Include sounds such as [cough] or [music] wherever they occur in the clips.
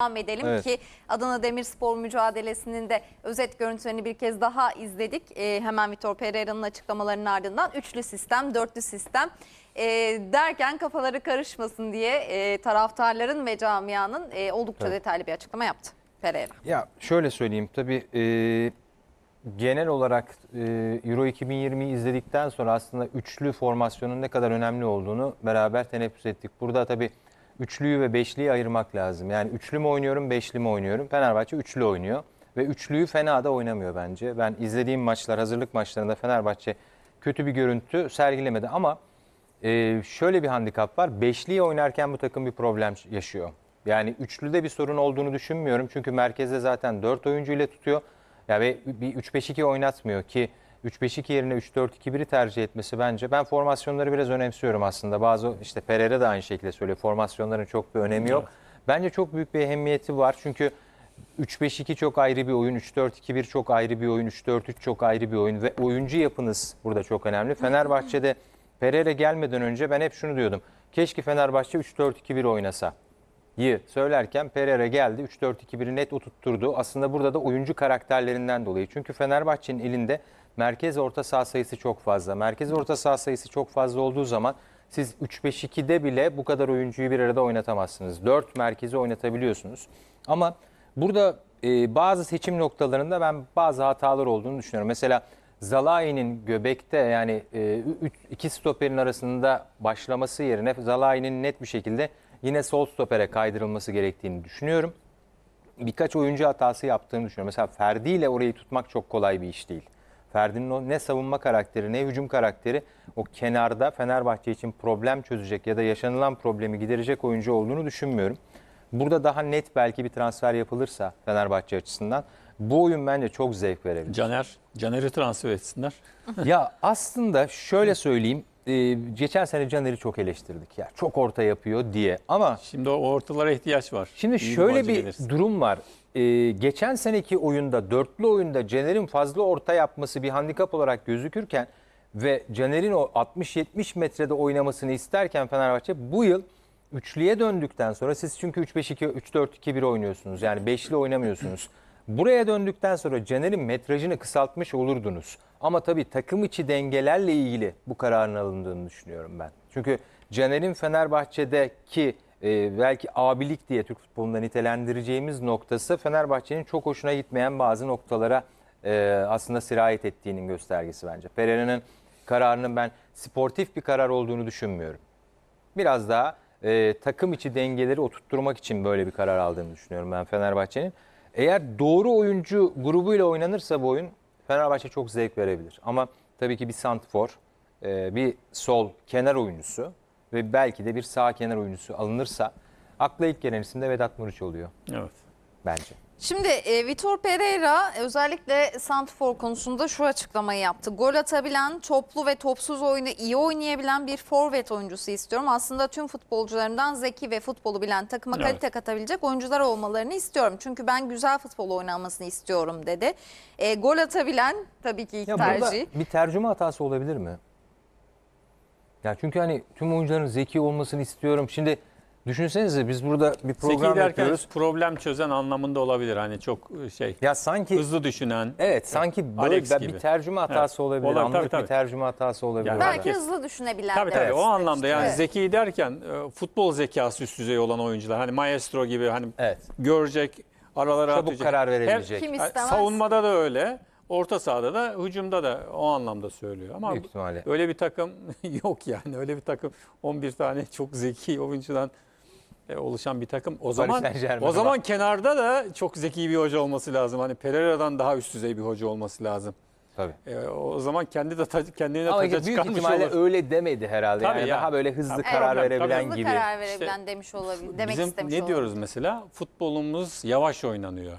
devam edelim Evet. ki Adana Demirspor mücadelesinin de özet görüntülerini bir kez daha izledik. Ee, hemen Vitor Pereira'nın açıklamalarının ardından üçlü sistem, dörtlü sistem ee, derken kafaları karışmasın diye e, taraftarların ve camianın e, oldukça Evet. detaylı bir açıklama yaptı Pereira. Ya şöyle söyleyeyim tabii e, genel olarak e, Euro 2020'yi izledikten sonra aslında üçlü formasyonun ne kadar önemli olduğunu beraber teneffüs ettik. Burada tabii üçlüyü ve beşliyi ayırmak lazım. Yani üçlü mü oynuyorum, beşli mi oynuyorum? Fenerbahçe üçlü oynuyor ve üçlüyü fena da oynamıyor bence. Ben izlediğim maçlar, hazırlık maçlarında Fenerbahçe kötü bir görüntü sergilemedi ama ee, şöyle bir handikap var. Beşliyi oynarken bu takım bir problem yaşıyor. Yani üçlüde bir sorun olduğunu düşünmüyorum. Çünkü merkezde zaten 4 oyuncu ile tutuyor. Ya ve bir 3-5-2 oynatmıyor ki 3-5-2 yerine 3-4-2-1'i tercih etmesi bence. Ben formasyonları biraz önemsiyorum aslında. Bazı işte Pereira da aynı şekilde söylüyor. Formasyonların çok bir önemi yok. Bence çok büyük bir ehemmiyeti var. Çünkü 3-5-2 çok ayrı bir oyun, 3-4-2-1 çok ayrı bir oyun, 3-4-3 çok ayrı bir oyun ve oyuncu yapınız burada çok önemli. Fenerbahçe'de Pereira gelmeden önce ben hep şunu diyordum. Keşke Fenerbahçe 3-4-2-1 oynasa. Yi söylerken Pereira geldi 3-4-2-1'i net oturtturdu. Aslında burada da oyuncu karakterlerinden dolayı. Çünkü Fenerbahçe'nin elinde merkez orta saha sayısı çok fazla. Merkez orta saha sayısı çok fazla olduğu zaman siz 3-5-2'de bile bu kadar oyuncuyu bir arada oynatamazsınız. 4 merkezi oynatabiliyorsunuz. Ama burada e, bazı seçim noktalarında ben bazı hatalar olduğunu düşünüyorum. Mesela Zalai'nin göbekte yani e, üç- iki stoperin arasında başlaması yerine Zalai'nin net bir şekilde yine sol stopere kaydırılması gerektiğini düşünüyorum. Birkaç oyuncu hatası yaptığını düşünüyorum. Mesela Ferdi ile orayı tutmak çok kolay bir iş değil. Ferdi'nin o ne savunma karakteri ne hücum karakteri o kenarda Fenerbahçe için problem çözecek ya da yaşanılan problemi giderecek oyuncu olduğunu düşünmüyorum. Burada daha net belki bir transfer yapılırsa Fenerbahçe açısından bu oyun bence çok zevk verebilir. Caner, Caner'i transfer etsinler. [laughs] ya aslında şöyle söyleyeyim. e, geçen sene Caner'i çok eleştirdik ya. Çok orta yapıyor diye. Ama Şimdi o ortalara ihtiyaç var. şimdi İyi şöyle bir gelirse. durum var. E, geçen seneki oyunda, dörtlü oyunda Caner'in fazla orta yapması bir handikap olarak gözükürken ve Caner'in o 60-70 metrede oynamasını isterken Fenerbahçe bu yıl üçlüye döndükten sonra siz çünkü 3-5-2, 3-4-2-1 oynuyorsunuz. Yani beşli oynamıyorsunuz. Buraya döndükten sonra Caner'in metrajını kısaltmış olurdunuz. Ama tabii takım içi dengelerle ilgili bu kararın alındığını düşünüyorum ben. Çünkü Caner'in Fenerbahçe'deki e, belki abilik diye Türk futbolunda nitelendireceğimiz noktası Fenerbahçe'nin çok hoşuna gitmeyen bazı noktalara e, aslında sirayet ettiğinin göstergesi bence. Pereira'nın kararının ben sportif bir karar olduğunu düşünmüyorum biraz daha e, takım içi dengeleri oturtturmak için böyle bir karar aldığını düşünüyorum ben Fenerbahçe'nin. Eğer doğru oyuncu grubuyla oynanırsa bu oyun Fenerbahçe çok zevk verebilir. Ama tabii ki bir santfor, e, bir sol kenar oyuncusu ve belki de bir sağ kenar oyuncusu alınırsa akla ilk gelen isim de Vedat Muriç oluyor Evet. bence. Şimdi e, Vitor Pereira özellikle Santfor konusunda şu açıklamayı yaptı. Gol atabilen, toplu ve topsuz oyunu iyi oynayabilen bir forvet oyuncusu istiyorum. Aslında tüm futbolcularımdan zeki ve futbolu bilen takıma Evet. kalite katabilecek oyuncular olmalarını istiyorum. Çünkü ben güzel futbol oynanmasını istiyorum dedi. E, gol atabilen tabii ki ilk Ya burada tercih. bir tercüme hatası olabilir mi? Ya çünkü hani tüm oyuncuların zeki olmasını istiyorum. Şimdi düşünsenize biz burada bir program Zeki derken yapıyoruz. problem çözen anlamında olabilir. Hani çok şey Ya sanki hızlı düşünen. Evet sanki böyle Alex bir gibi. tercüme hatası Evet. olabilir. Olabilir, Anlık tabii, tabii. bir tercüme hatası olabilir. Yani. Belki herkes- hızlı düşünebilen. Tabii tabii demek o anlamda yani Evet. zeki derken e, futbol zekası üst düzey olan oyuncular hani maestro gibi hani Evet. görecek aralara Çabuk atacak. karar verebilecek. Kim istemez? savunmada da öyle. Orta sahada da hücumda da o anlamda söylüyor. Ama Büyük ihtimalle. öyle bir takım [laughs] yok yani. Öyle bir takım 11 tane çok zeki oyuncudan e, oluşan bir takım. O zaman o zaman kenarda da çok zeki bir hoca olması lazım. Hani Pereira'dan daha üst düzey bir hoca olması lazım. Tabii. E, o zaman kendi de ta- kendine Ama taca büyük çıkarmış ihtimalle olur. öyle demedi herhalde. Tabii yani ya. daha böyle hızlı Tabii, karar tabii, verebilen tabii. Hızlı gibi. karar verebilen demiş olabilir. Demek Bizim istemiş ne olabilir. diyoruz mesela? Futbolumuz yavaş oynanıyor.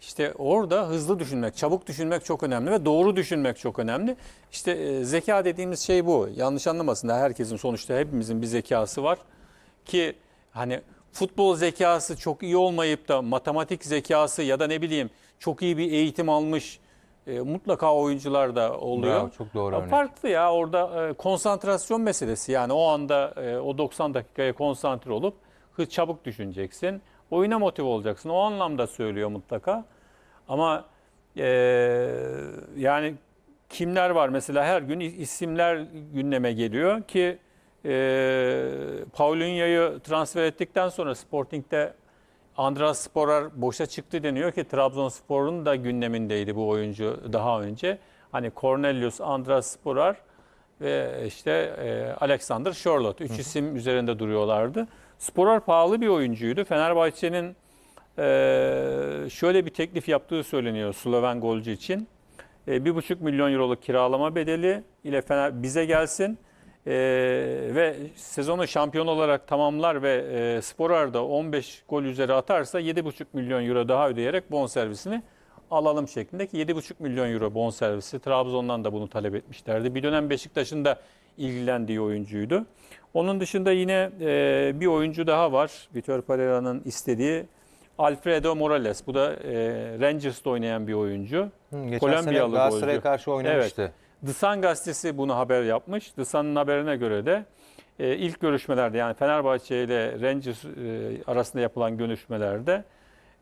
İşte orada hızlı düşünmek, çabuk düşünmek çok önemli ve doğru düşünmek çok önemli. İşte e, zeka dediğimiz şey bu. Yanlış anlamasınlar. Herkesin sonuçta hepimizin bir zekası var ki hani futbol zekası çok iyi olmayıp da matematik zekası ya da ne bileyim çok iyi bir eğitim almış e, mutlaka oyuncular da oluyor. Bravo, çok doğru örnek. Farklı ya orada e, konsantrasyon meselesi yani o anda e, o 90 dakikaya konsantre olup hız çabuk düşüneceksin. Oyuna motive olacaksın. O anlamda söylüyor mutlaka. Ama e, yani kimler var mesela her gün isimler gündeme geliyor ki e, Paulinho'yu transfer ettikten sonra Sporting'de Andras Sporar boşa çıktı deniyor ki Trabzonspor'un da gündemindeydi bu oyuncu daha önce. Hani Cornelius, Andras Sporar ve işte e, Alexander Charlotte. Üç isim üzerinde duruyorlardı. Sporar pahalı bir oyuncuydu. Fenerbahçe'nin e, şöyle bir teklif yaptığı söyleniyor Sloven golcü için. E, bir buçuk milyon euroluk kiralama bedeli ile Fener bize gelsin. E, ve sezonu şampiyon olarak tamamlar ve e, Sporar da 15 gol üzeri atarsa 7,5 milyon euro daha ödeyerek bonservisini alalım şeklinde ki 7,5 milyon euro bonservisi Trabzon'dan da bunu talep etmişlerdi. Bir dönem Beşiktaş'ın da ilgilendiği oyuncuydu. Onun dışında yine e, bir oyuncu daha var. Vitor Pereira'nın istediği Alfredo Morales. Bu da e, Rangers'ta oynayan bir oyuncu. Hı, geçen Kolombiyalı sene Galatasaray'a karşı oynamıştı. The Sun gazetesi bunu haber yapmış. The Sun'ın haberine göre de e, ilk görüşmelerde yani Fenerbahçe ile Rangers e, arasında yapılan görüşmelerde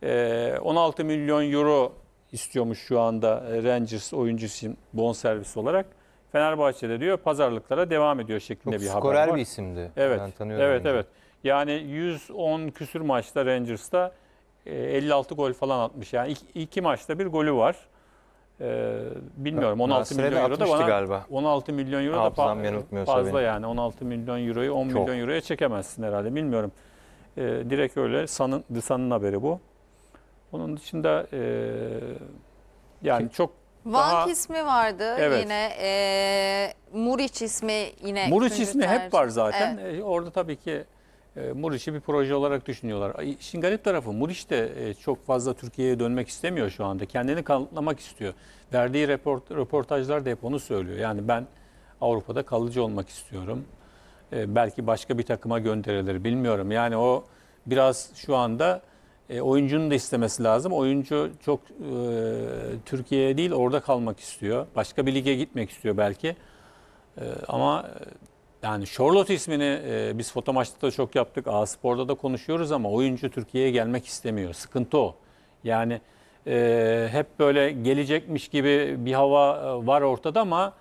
e, 16 milyon euro istiyormuş şu anda e, Rangers oyuncusu bonservis olarak. Fenerbahçe'de diyor pazarlıklara devam ediyor şeklinde Çok bir haber var. bir isimdi. Evet. Ben tanıyorum. Evet onu. evet. Yani 110 küsür maçta Rangers'ta e, 56 gol falan atmış. Yani iki, iki maçta bir golü var. E, bilmiyorum 16 Galatasaray'da milyon euro da 60'tı bana galiba. 16 milyon euro da Hafızam yanıltmıyorsa fazla beni. yani 16 milyon euroyu 10 Çok. milyon euroya çekemezsin herhalde bilmiyorum. E, direkt öyle San'ın The Sun'ın haberi bu. Onun dışında e, yani çok Vank Daha- ismi vardı Evet. yine. E, Muriç ismi yine. Muriç ismi hep var zaten. Evet. E, orada tabii ki e, Muriç'i bir proje olarak düşünüyorlar. İşin garip tarafı Muriç de e, çok fazla Türkiye'ye dönmek istemiyor şu anda. Kendini kanıtlamak istiyor. Verdiği report, röportajlar da hep onu söylüyor. Yani ben Avrupa'da kalıcı olmak istiyorum. E, belki başka bir takıma gönderilir bilmiyorum. Yani o biraz şu anda e, oyuncunun da istemesi lazım. Oyuncu çok e, Türkiye'ye değil orada kalmak istiyor. Başka bir lige gitmek istiyor belki. E, ama e, yani Charlotte ismini e, biz foto da çok yaptık. A Spor'da da konuşuyoruz ama oyuncu Türkiye'ye gelmek istemiyor. Sıkıntı o. Yani e, hep böyle gelecekmiş gibi bir hava e, var ortada ama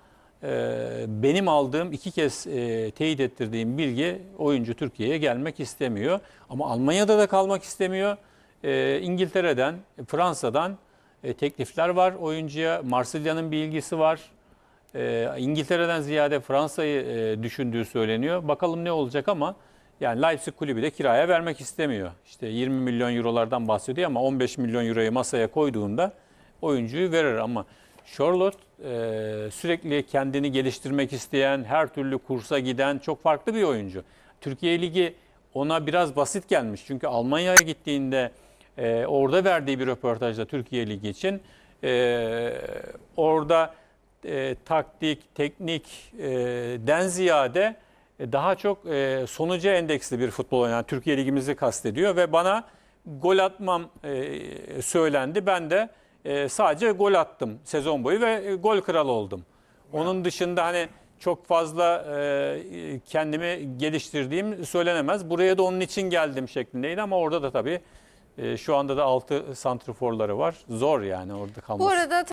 e, benim aldığım iki kez e, teyit ettirdiğim bilgi oyuncu Türkiye'ye gelmek istemiyor. Ama Almanya'da da kalmak istemiyor. E, İngiltere'den, Fransa'dan e, teklifler var oyuncuya. Marsilya'nın bir ilgisi var. E, İngiltere'den ziyade Fransa'yı e, düşündüğü söyleniyor. Bakalım ne olacak ama yani Leipzig kulübü de kiraya vermek istemiyor. İşte 20 milyon eurolardan bahsediyor ama 15 milyon euroyu masaya koyduğunda oyuncuyu verir ama Charlotte e, sürekli kendini geliştirmek isteyen, her türlü kursa giden çok farklı bir oyuncu. Türkiye Ligi ona biraz basit gelmiş. Çünkü Almanya'ya gittiğinde e, orada verdiği bir röportajda Türkiye Ligi için e, orada e, taktik, teknik e, den ziyade e, daha çok e, sonuca endeksli bir futbol oynayan Türkiye Ligimizi kastediyor ve bana gol atmam e, söylendi. Ben de e, sadece gol attım sezon boyu ve e, gol kralı oldum. Onun dışında hani çok fazla e, kendimi geliştirdiğim söylenemez. Buraya da onun için geldim şeklindeydi ama orada da tabii e, şu anda da 6 santriforları var. Zor yani orada kalması. Bu arada